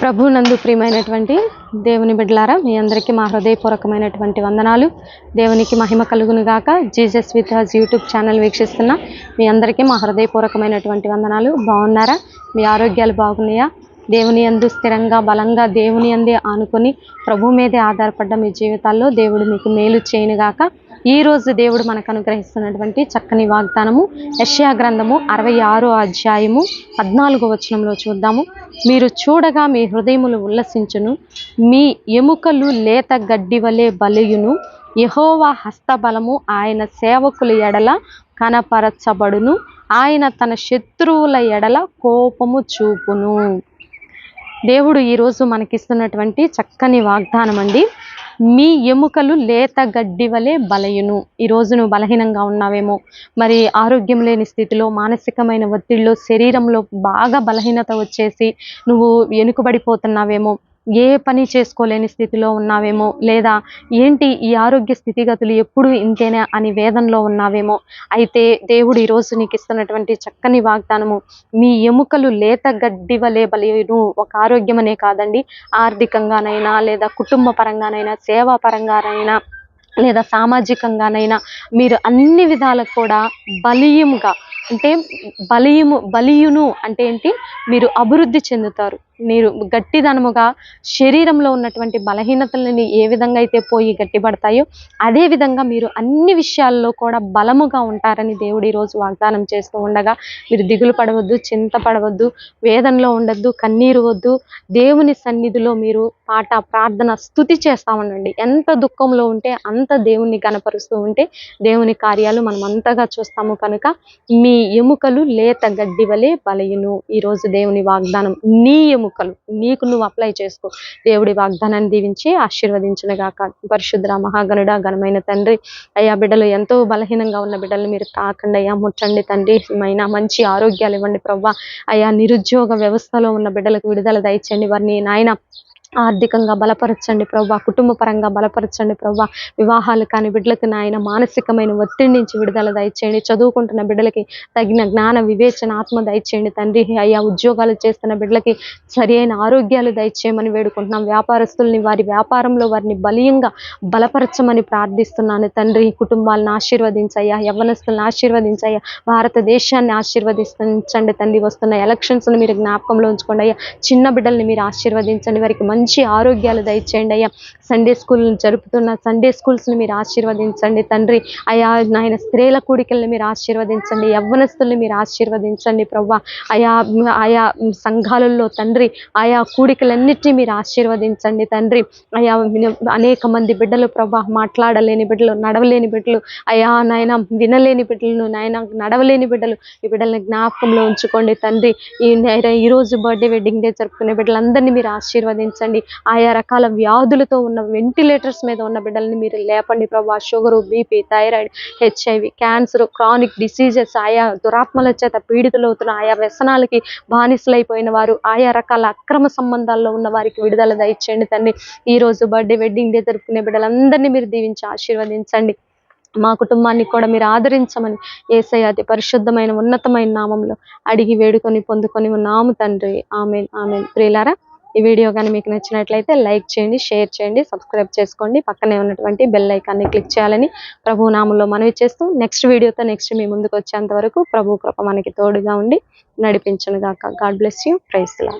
ప్రభు నందు ప్రియమైనటువంటి దేవుని బిడ్డలారా మీ అందరికీ మా హృదయపూర్వకమైనటువంటి వందనాలు. దేవునికి మహిమ కలుగును గాక. Jesus with us YouTube channel వీక్షిస్తున్న మీ అందరికీ మా హృదయపూర్వకమైనటువంటి వందనాలు. బాగున్నారా? మీ ఆరోగ్యాలు బాగున్నాయా? దేవుని యందు స్థిరంగా బలంగా దేవుని అందే ఆనుకొని ప్రభు మీదే ఆధారపడ్డ మీ జీవితాల్లో దేవుడు మీకు మేలు చేయనుగాక ఈ రోజు దేవుడు మనకు అనుగ్రహిస్తున్నటువంటి చక్కని వాగ్దానము యష్యా గ్రంథము అరవై ఆరో అధ్యాయము పద్నాలుగో వచనంలో చూద్దాము. మీరు చూడగా మీ హృదయములు ఉల్లసించును మీ ఎముకలు లేత గడ్డి వలె బలియును. యహోవా హస్తబలము ఆయన సేవకుల ఎడల కనపరచబడును ఆయన తన శత్రువుల ఎడల కోపము చూపును. దేవుడు ఈరోజు మనకిస్తున్నటువంటి చక్కని వాగ్దానం అండి మీ ఎముకలు లేత గడ్డి వలె బలయును. ఈరోజు నువ్వు బలహీనంగా ఉన్నావేమో. మరి ఆరోగ్యం లేని స్థితిలో మానసికమైన ఒత్తిడిలో శరీరంలో బాగా బలహీనత వచ్చేసి నువ్వు వెనుకబడిపోతున్నావేమో ఏ పని చేసుకోలేని స్థితిలో ఉన్నావేమో లేదా ఏంటి ఈ ఆరోగ్య స్థితిగతులు ఎప్పుడు ఇంతేనా అని వేదనలో ఉన్నావేమో. అయితే దేవుడు ఈరోజు నీకు ఇస్తున్నటువంటి చక్కని వాగ్దానము మీ ఎముకలు లేత గడ్డి వలె బలేను ఒక ఆరోగ్యమనే కాదండి ఆర్థికంగానైనా లేదా కుటుంబ పరంగానైనా సేవా పరంగానైనా లేదా సామాజికంగానైనా మీరు అన్ని విధాలకు కూడా బలీయంగా అంటే బలీయము బలీయును అంటే ఏంటి? మీరు అభివృద్ధి చెందుతారు. మీరు గట్టిదనముగా శరీరంలో ఉన్నటువంటి బలహీనతలని ఏ విధంగా అయితే పోయి గట్టిపడతాయో అదే విధంగా మీరు అన్ని విషయాల్లో కూడా బలముగా ఉంటారని దేవుడు ఈరోజు వాగ్దానం చేస్తూ ఉండగా మీరు దిగులు పడవద్దు చింత పడవద్దు వేదనలో ఉండొద్దు కన్నీరు వద్దు దేవుని సన్నిధిలో మీరు పాట ప్రార్థన స్థుతి చేస్తా ఉండండి. ఎంత దుఃఖంలో ఉంటే అంత దేవుణ్ణి కనపరుస్తూ ఉంటే దేవుని కార్యాలు మనం అంతగా చూస్తాము కనుక మీ ఎముకలు లేత గడ్డి వలె బలయును. ఈరోజు దేవుని వాగ్దానం నీ ముక్కలు నీకు నువ్వు అప్లై చేసుకో. దేవుడి వాగ్దానాన్ని దీవించి ఆశీర్వదించిన గాక పరిశుద్ర మహాగణుడ ఘనమైన తండ్రి అయ్యా బిడ్డలు ఎంతో బలహీనంగా ఉన్న బిడ్డలు మీరు తాకండి అయ్యా. ముట్టండి తండ్రి. మైన మంచి ఆరోగ్యాలు ఇవ్వండి ప్రవ్వా. అయ్యా నిరుద్యోగ వ్యవస్థలో ఉన్న బిడ్డలకు విడుదల దయచండి వారిని నాయన ఆర్థికంగా బలపరచండి ప్రభా కుటుంబ పరంగా బలపరచండి ప్రభా. వివాహాలు కాని బిడ్డలకు నాయన మానసికమైన ఒత్తిడి నుంచి విడుదల దయచేయండి. చదువుకుంటున్న బిడ్డలకి తగిన జ్ఞాన వివేచన ఆత్మ దయచేయండి. తండ్రి అయ్యా ఉద్యోగాలు చేస్తున్న బిడ్డలకి సరి అయిన ఆరోగ్యాలు దయచేయమని వేడుకుంటున్నాం. వ్యాపారస్తుల్ని వారి వ్యాపారంలో వారిని బలీయంగా బలపరచమని ప్రార్థిస్తున్నాను. తండ్రి కుటుంబాలను ఆశీర్వదించయ్యా. యవ్వనస్తులను ఆశీర్వదించయ్యా. భారతదేశాన్ని ఆశీర్వదించండి తండ్రి. వస్తున్న ఎలక్షన్స్ను మీరు జ్ఞాపకంలో ఉంచుకోండి అయ్యా. చిన్న బిడ్డల్ని మీరు ఆశీర్వదించండి. వారికి మంచి ఆరోగ్యాలు దయచేయండి అయ్యా. సండే స్కూల్ జరుపుతున్న సండే స్కూల్స్ని మీరు ఆశీర్వదించండి తండ్రి. అయా నాయన స్త్రీల కూడికల్ని మీరు ఆశీర్వదించండి యవ్వనస్తుల్ని మీరు ఆశీర్వదించండి ప్రవ్వ. ఆయా ఆయా సంఘాలలో తండ్రి ఆయా కూడికలన్నిటినీ మీరు ఆశీర్వదించండి తండ్రి. అయా అనేక మంది బిడ్డలు ప్రభా మాట్లాడలేని బిడ్డలు నడవలేని బిడ్డలు. అయా నాయన వినలేని బిడ్డలను నాయన నడవలేని బిడ్డలు ఈ బిడ్డల్ని జ్ఞాపకంలో ఉంచుకోండి తండ్రి. ఈ ఈ రోజు బర్త్డే వెడ్డింగ్ డే జరుపుకునే బిడ్డలందరినీ మీరు ఆశీర్వదించండి. ఆయా రకాల వ్యాధులతో ఉన్న వెంటిలేటర్స్ మీద ఉన్న బిడ్డల్ని మీరు లేపండి ప్రభా. Sugar BP thyroid HIV cancer chronic diseases ఆయా దురాత్మల చేత పీడితులవుతున్న ఆయా వ్యసనాలకి బానిసలైపోయిన వారు ఆయా రకాల అక్రమ సంబంధాల్లో ఉన్న వారికి విడుదల దయచేయండి తండ్రి ఈ రోజు బర్త్డే వెడ్డింగ్ డే జరుపుకునే బిడ్డలందరినీ మీరు దీవించి ఆశీర్వదించండి. మా కుటుంబాన్ని కూడా మీరు ఆదరించమని ఏసై అతి పరిశుద్ధమైన ఉన్నతమైన నామంలో అడిగి వేడుకొని పొందుకొని ఉన్నాము తండ్రి. Amen amen. ప్రియులారా ఈ వీడియో కానీ మీకు నచ్చినట్లయితే లైక్ చేయండి షేర్ చేయండి సబ్స్క్రైబ్ చేసుకోండి. పక్కనే ఉన్నటువంటి బెల్ ఐకాన్ని క్లిక్ చేయాలని ప్రభు నామంలో మనవి చేస్తూ నెక్స్ట్ వీడియోతో నెక్స్ట్ మీ ముందుకు వచ్చేంత వరకు ప్రభు కృప మనకి తోడుగా ఉండి నడిపించను గాక గాడ్ బ్లెస్ యూ. ప్రైస్లా